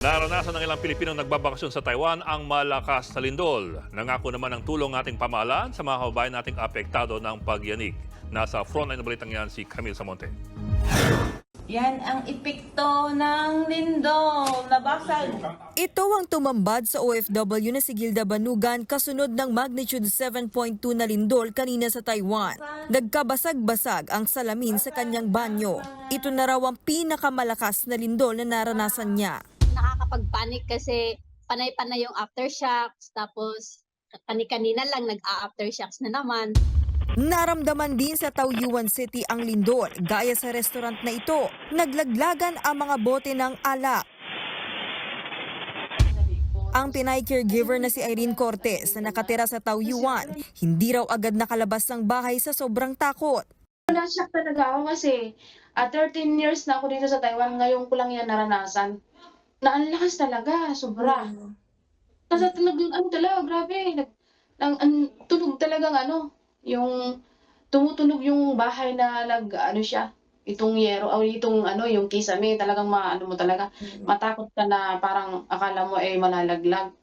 Naranasan ng ilang Pilipinong nagbabakasyon sa Taiwan ang malakas na lindol. Nangako naman ng tulong ating pamahalaan sa mga kababayan nating apektado ng pagyanig. Nasa frontline na balitang yan si Camille Samonte. Yan ang epekto ng lindol. Nabasag. Ito ang tumambad sa OFW na si Gilda Banugan kasunod ng magnitude 7.2 na lindol kanina sa Taiwan. Nagkabasag-basag ang salamin sa kanyang banyo. Ito na raw ang pinakamalakas na lindol na naranasan niya. Nakakapag-panic kasi panay-panay yung aftershocks, tapos kani-kanina lang nag-a-aftershocks na naman. Naramdaman din sa Taoyuan City ang lindol. Gaya sa restaurant na ito, naglaglagan ang mga bote ng alak. Ang Pinay caregiver na si Irene Cortez na nakatira sa Taoyuan, hindi raw agad nakalabas ng bahay sa sobrang takot. Na-shock talaga ako kasi ah, 13 years na ako dito sa Taiwan, ngayon ko lang yan naranasan. Na ang lakas talaga, sobra. Nasa nag, ano talaga, grabe. Nag, ang, ang, tunog talagang ano, yung tumutunog yung bahay na nag, ano siya, itong yero, o itong ano, yung kisame, talagang maano mo talaga, matakot ka na parang akala mo ay malalaglag.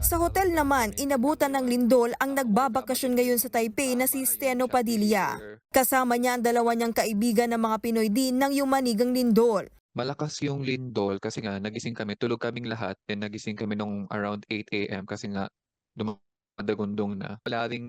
Sa hotel naman, inabutan ng lindol ang nagbabakasyon ngayon sa Taipei na si Steno Padilla. Kasama niya ang dalawa niyang kaibigan ng mga Pinoy din ng Yumanigang Lindol. Malakas yung lindol kasi nga nagising kami, tulog kaming lahat, then nagising kami nung around 8 a.m. kasi nga dumadagundong na. Wala ring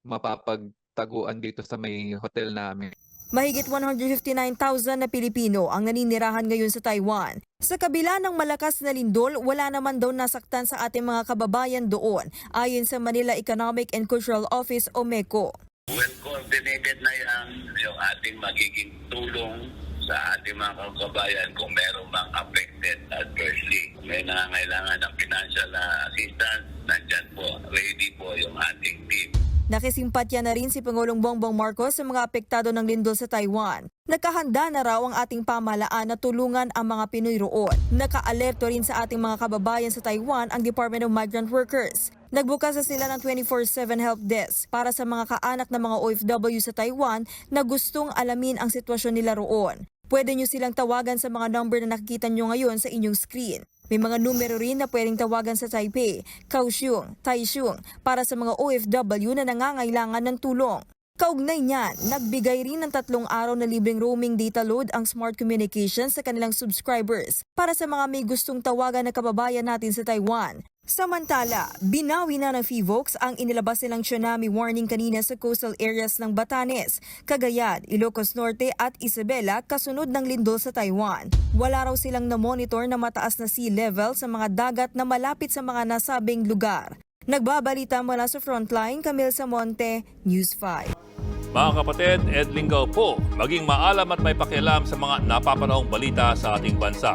mapapagtaguan dito sa may hotel namin. Mahigit 159,000 na Pilipino ang naninirahan ngayon sa Taiwan. Sa kabila ng malakas na lindol, wala naman daw nasaktan sa ating mga kababayan doon, ayon sa Manila Economic and Cultural Office o MECO. well coordinated na yan yung ating magiging tulong ating mga kababayan kung meron mang affected adversely. May nangangailangan ng financial assistance, nandyan po, ready po yung ating team. Nakisimpatya na rin si Pangulong Bongbong Marcos sa mga apektado ng lindol sa Taiwan. Nakahanda na raw ang ating pamahalaan na tulungan ang mga Pinoy roon. Nakaalerto rin sa ating mga kababayan sa Taiwan ang Department of Migrant Workers. Nagbukas na sila ng 24-7 help desk para sa mga kaanak ng mga OFW sa Taiwan na gustong alamin ang sitwasyon nila roon. Pwede nyo silang tawagan sa mga number na nakikita nyo ngayon sa inyong screen. May mga numero rin na pwedeng tawagan sa Taipei, Kaohsiung, Taichung para sa mga OFW na nangangailangan ng tulong. Kaugnay niyan, nagbigay rin ng tatlong araw na libreng roaming data load ang Smart Communications sa kanilang subscribers para sa mga may gustong tawagan na kababayan natin sa Taiwan. Samantala, binawi na ng FIVOX ang inilabas nilang tsunami warning kanina sa coastal areas ng Batanes, Cagayan, Ilocos Norte at Isabela kasunod ng lindol sa Taiwan. Wala raw silang na-monitor na mataas na sea level sa mga dagat na malapit sa mga nasabing lugar. Nagbabalita mula sa Frontline, Camille Samonte, News 5. Mga kapatid, Ed Lingaw po, maging maalam at may pakialam sa mga napapanahong balita sa ating bansa.